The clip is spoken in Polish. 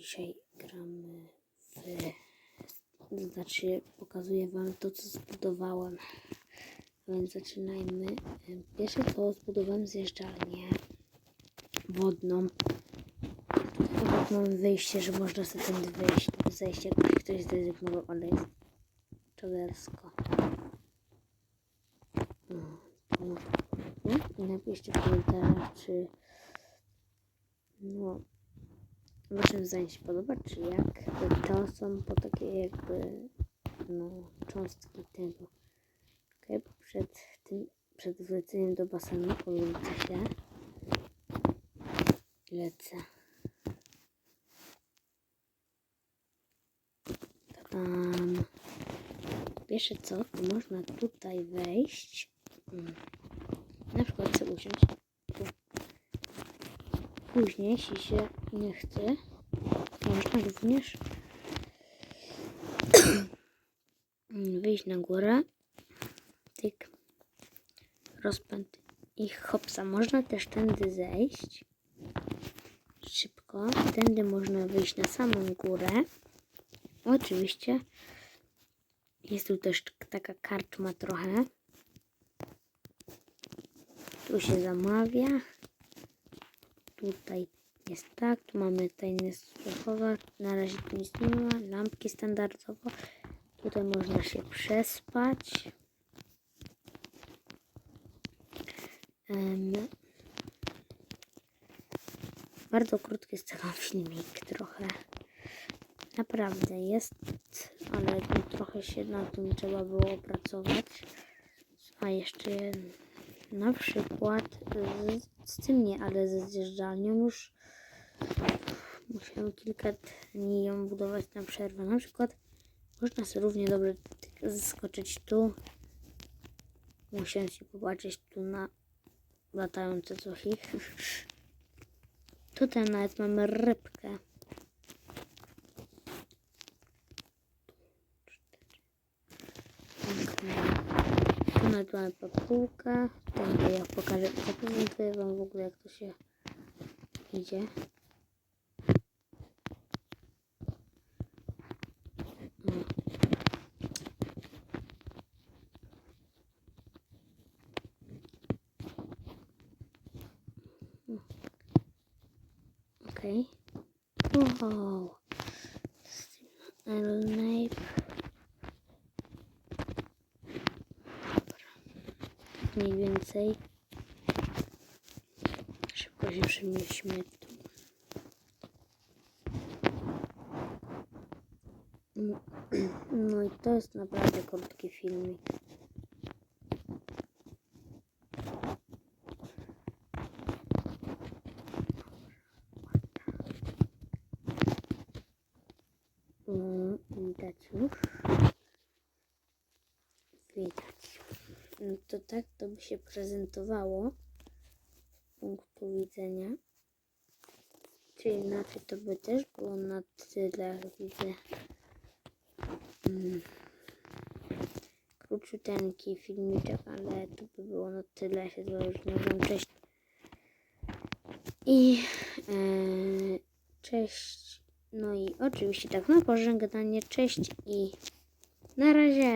Dzisiaj gramy w... Znaczy pokazuję wam to, co zbudowałem. Więc zaczynajmy. Pierwsze to zbudowałem zjeżdżalnię wodną. Tutaj mamy wyjście, że można sobie tędy wyjść, zejść, jakby ktoś zrezygnował, ale jest czadersko. No, napiszcie w komentarzach, czy no, waszym zdaniem się podoba, czy jak. To są po takie jakby no, cząstki tego. Ok, bo przed tym, przed wleceniem do basenu powrócę się. Lecę. Tam. Pierwsze co, to można tutaj wejść. Mm. Na przykład sobie usiąść. Później, jeśli się nie chce, można również wyjść na górę. Tyk. Rozpęd i hopsa. Można też tędy zejść. Szybko. Tędy można wyjść na samą górę. Oczywiście jest tu też taka karczma trochę. Tu się zamawia. Tutaj jest tak. Tu mamy tajne słowa. Na razie tu nic nie ma. Lampki standardowo. Tutaj można się przespać. Em, bardzo krótki jest tego filmik trochę. Naprawdę jest, ale trochę się na tym trzeba było opracować. A jeszcze na przykład z, z tym nie, ale ze zjeżdżalnią już musiałem kilka dni ją budować na przerwę. Na przykład można sobie równie dobrze zeskoczyć tu. Musiałem się popatrzeć tu na latające coś ich. Tutaj nawet mamy rybkę. Tu nawet mamy papułkę. Tutaj ja pokażę, zaprezentuję wam w ogóle jak to się idzie. Okej. Wow. Elnape. Mniej więcej. Szybko się przenieśmy tu. No i to jest naprawdę krótki filmik. Widać już. Widać. No to tak to by się prezentowało z punktu widzenia. Czyli inaczej to by też było na tyle, widzę. Mm. Króciuteńki filmiczek, ale to by było na tyle. Ja się. Cześć. I e, cześć. No i oczywiście tak na pożegnanie. Cześć i na razie.